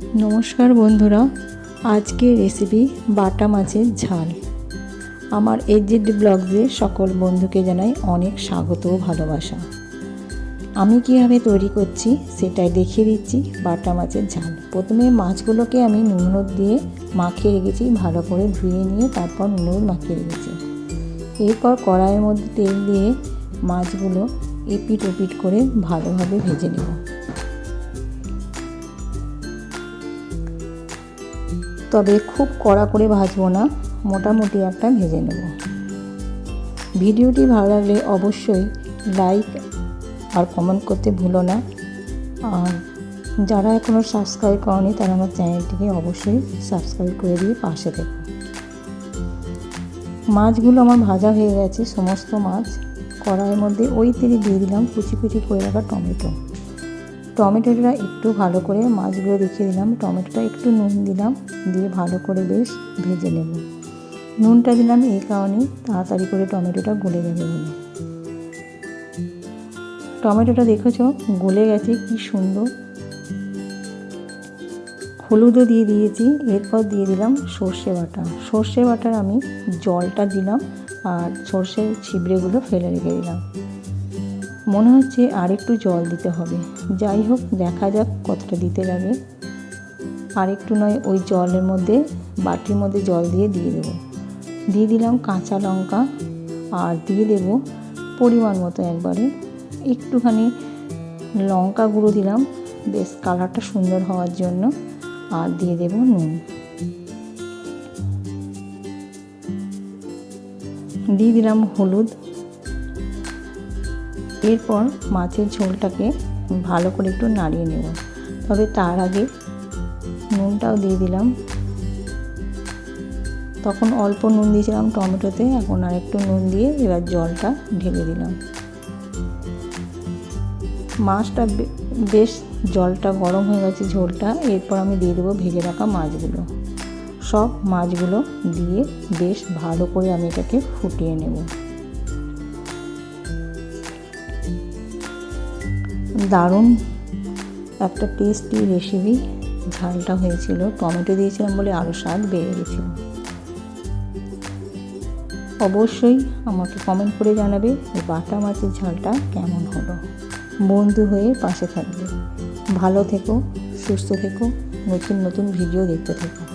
নমস্কার বন্ধুরা, আজকে রেসিপি বাটা মাছের ঝাল। আমার এজেড ব্লগসে সকল বন্ধুকে জানাই অনেক স্বাগত ও ভালোবাসা। আমি কীভাবে তৈরি করছি সেটাই দেখিয়ে দিচ্ছি বাটা মাছের ঝাল। প্রথমে মাছগুলোকে আমি নুন দিয়ে মাখিয়ে রেখেছি, ভালো করে ধুয়ে নিয়ে তারপর নুন মাখিয়ে রেখেছি। এরপর কড়াইয়ের মধ্যে তেল দিয়ে মাছগুলো এপিট ওপিট করে ভালোভাবে ভেজে নেব। তবে খুব কড়া করে ভাজবো না, মোটামুটি একটা ভেজে নেব। ভিডিওটি ভালো লাগলে অবশ্যই লাইক আর কমেন্ট করতে ভুলো না। আর যারা এখনও সাবস্ক্রাইব করেনি, তারা আমার চ্যানেলটিকে অবশ্যই সাবস্ক্রাইব করে দিয়ে পাশে থেকো। মাছগুলো আমার ভাজা হয়ে গেছে, সমস্ত মাছ। কড়াইয়ের মধ্যে ওই তেলে দিয়ে দিলাম কুচি কুচি করে রাখা টমেটো। টমেটোটা একটু ভালো করে মাছগুলো দেখিয়ে দিলাম। টমেটোটা একটু নুন দিলাম, দিয়ে ভালো করে বেশ ভেজে নেব। নুনটা দিলাম এই কারণে তাড়াতাড়ি করে টমেটোটা গলে যাবে বলে। টমেটোটা দেখেছ? গলে গেছে, কি সুন্দর। হলুদও দিয়ে দিয়েছি, এরপর দিয়ে দিলাম সর্ষে বাটা। সর্ষে বাটার আমি জলটা দিলাম আর সর্ষের ছিবড়েগুলো ফেলে রেখে দিলাম। মনে হচ্ছে আর একটু জল দিতে হবে। যাই হোক, দেখা যাক কতটা দিতে লাগে। আর একটু নয়, ওই জলের মধ্যে, বাটির মধ্যে জল দিয়ে দিয়ে দেবো। দিয়ে দিলাম কাঁচা লঙ্কা আর দিয়ে দেব পরিমাণ মতো একবারে। একটুখানি লঙ্কা গুঁড়ো দিলাম। বেশ, কালারটা সুন্দর হওয়ার জন্য। আর দিয়ে দেব নুন। দিয়ে দিলাম হলুদ। এরপর মাছের ঝোলটাকে ভালো করে একটু নাড়িয়ে নেব। তবে তার আগে নুনটাও দিয়ে দিলাম। তখন অল্প নুন দিয়েছিলাম টমেটোতে, এখন আর একটু নুন দিয়ে এবার জলটা ঢেলে দিলাম। মাছটা বেশ জলটা গরম হয়ে গেছে ঝোলটা, এরপর আমি দিয়ে দেবো ভেজে রাখা মাছগুলো। সব মাছগুলো দিয়ে বেশ ভালো করে আমি এটাকে ফুটিয়ে নেব। দারুণ একটা টেস্টি রেসিপি ঝালটা হয়েছিল। টমেটো দিয়েছিলাম বলে আরও স্বাদ বেড়ে গেছিল। অবশ্যই আমাকে কমেন্ট করে জানাবে বাটা মাছের ঝালটা কেমন হলো। বন্ধু হয়ে পাশে থাকবে। ভালো থেকো, সুস্থ থেকো, নতুন নতুন ভিডিও দেখতে থেকো।